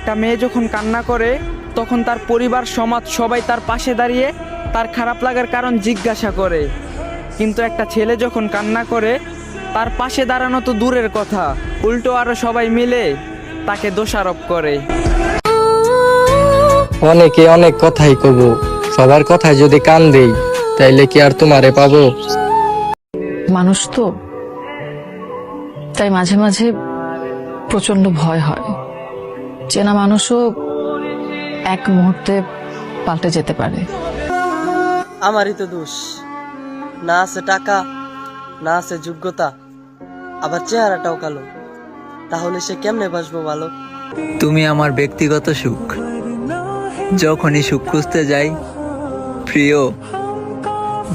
একটা মেয়ে যখন কান্না করে তখন তার পরিবার সমাজ সবাই তার পাশে দাঁড়িয়ে তার খারাপ লাগার কারণ জিজ্ঞাসা করে। কিন্তু একটা ছেলে যখন কান্না করে তার পাশে দাঁড়ানো তো দূরের কথা। উল্টো আরও সবাই মিলে তাকে দোষারোপ করে। অনেকে অনেক কথাই কব। সবার কথায় যদি কান দেই তাইলে কি আর তোমারে পাবো? মানুষ তো তাই মাঝে মাঝে প্রচণ্ড ভয় হয়। চেনা মানুষও এক মুহূর্তে পাল্টে যেতে পারে। আমারই তো দোষ। না আছে টাকা না আছে যোগ্যতা আবার চেহারাটাও কালো। তাহলে সে কেমনে বাসবো ভালো তুমি আমার ব্যক্তিগত সুখ। যখনই সুখ খুঁজতে যাই প্রিয়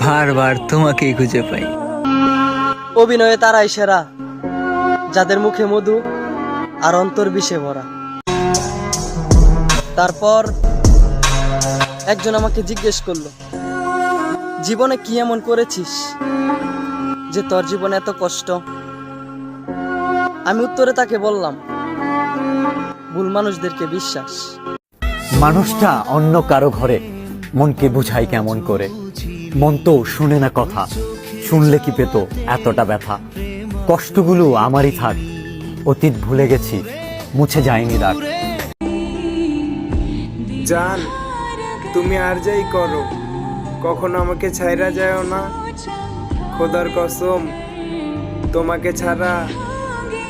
বারবার তোমাকেই খুঁজে পাই। অভিনয়ে তারাই সেরা যাদের মুখে মধু আর অন্তর বিষে ভরা। তারপর একজন আমাকে জিজ্ঞেস করল, জীবনে কি এমন করেছিস যে তোর জীবনে এত কষ্ট? আমি উত্তরে তাকে বললাম, ভুল মানুষদেরকে বিশ্বাস। মানুষটা অন্য কারও ঘরে মনকে বুঝাই কেমন করে। মন তো শুনে না কথা, শুনলে কি পেত এতটা ব্যথা? কষ্টগুলো আমারই থাক, অতীত ভুলে গেছি, মুছে যায়নি দাগ জান তুমি আর যাই করো। কখনো আমাকে ছাইরা যাও না। খোদার কসম তোমাকে ছাড়া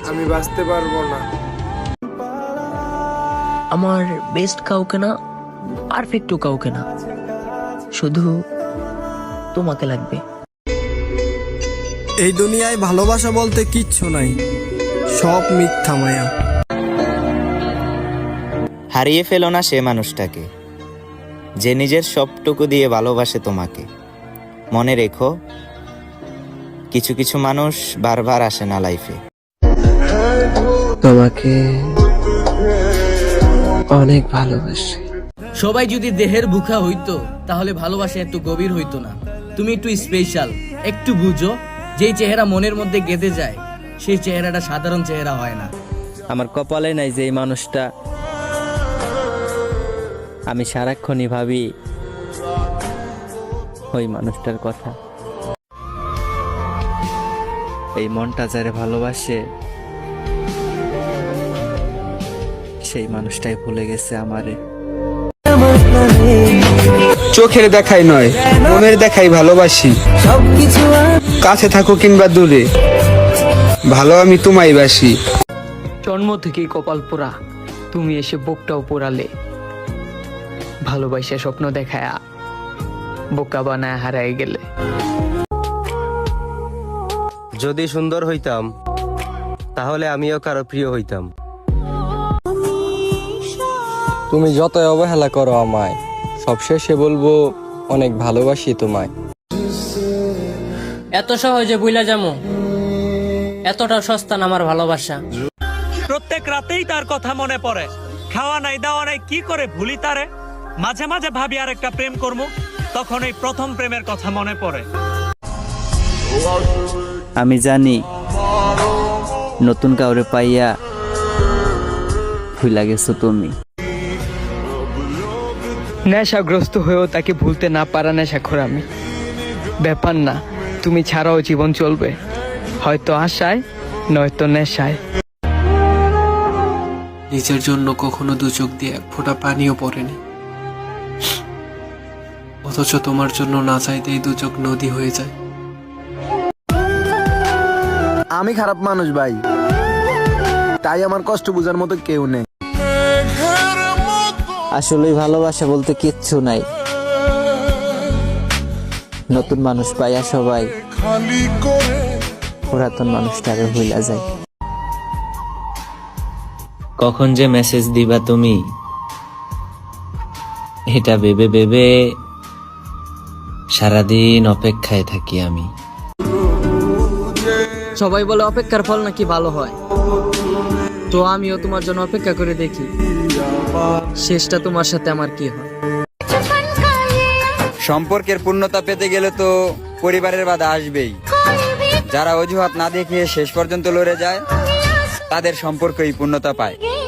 আমি বাঁচতে পারব না। আমার বেস্ট কাউকে না পারফেক্টও কাউকে না। শুধু তোমাকে লাগবে। এই দুনিয়ায় ভালোবাসা বলতে কিচ্ছু নাই। সব মিথ্যা মায়া। হারিয়ে ফেলো না সে মানুষটাকে যে নিজের সবটুকু দিয়ে ভালোবাসে তোমাকে। মনে রেখো কিছু কিছু মানুষ বারবার আসে না লাইফে তোমাকে অনেক ভালোবাসি। সবাই যদি দেহের ভুখা হইতো তাহলে ভালোবাসা এত গভীর হইতো না। তুমি একটু স্পেশাল একটু বুঝো যেই চেহারা মনের মধ্যে গেঁথে যায় সেই চেহারাটা সাধারণ চেহারা হয় না। আমার কপালে নাই যে এই মানুষটা আমি সারাক্ষণই ভাবি ওই মানুষটার কথা। এই মনটা যারে ভালোবাসে সেই মানুষটাই ভুলে গেছে আমারে। চোখের দেখাই নয় মনের দেখাই ভালোবাসি। কাছে থাকো কিংবা দূরে ভালো আমি তোমায় বাসি। জন্ম থেকেই কপাল পোড়া তুমি এসে বুকটাও পোড়ালে। ভালোবাসা স্বপ্ন দেখায়া বোকা বানায় হারাই গেলে। যদি সুন্দর হইতাম তাহলে আমিও কারও প্রিয় হইতাম। তুমি যতই অবহেলা করো আমায় সবশেষে বলব অনেক ভালোবাসি তোমায়। এত সহজে বুইলা যামো। এতটা সস্তা না আমার ভালোবাসা। প্রত্যেক রাতেই তার কথা মনে পড়ে। খাওয়া নাই দাওয়া নাই কি করে ভুলি তারে? মাঝে মাঝে ভাবি আর একটা প্রেম করব তখন এই প্রথম প্রেমের কথা মনে পড়ে। আমি জানি নতুন কাউরে পাইয়া ভুলা গেছো তুমি। নেশাগ্রস্ত হয়েও তাকে ভুলতে না পারা নেশাখোর আমি। ব্যাপার না তুমি ছাড়াও জীবন চলবে। হয়তো আশায় নয়তো নেশায়। নিজের জন্য কখনো দু চোখ দিয়ে এক ফোঁটা পানিও পড়েনি। অথচ তোমার জন্য না চাইতেই দু চোখ নদী হয়ে যায়। আমি খারাপ মানুষ ভাই। তাই আমার কষ্ট বোঝার মতো কেউ নেই। আসলে ভালোবাসা বলতে কিচ্ছু নাই। নতুন মানুষ পাইয়া সবাই পুরাতন মানুষটাকে ভুলা যায়। কখন যে মেসেজ দিবা তুমি এটা ভেবে ভেবে সারাদিন অপেক্ষায় থাকি আমি। সবাই বলে অপেক্ষার ফল নাকি ভালো হয়। তো আমিও তোমার জন্য অপেক্ষা করে দেখি শেষটা তোমার সাথে আমার কি হয়। সম্পর্কের পূর্ণতা পেতে গেলে তো পরিবারের বাধা আসবেই। যারা অজুহাত না দেখিয়ে শেষ পর্যন্ত লড়ে যায় তাদের সম্পর্কই পূর্ণতা পায়।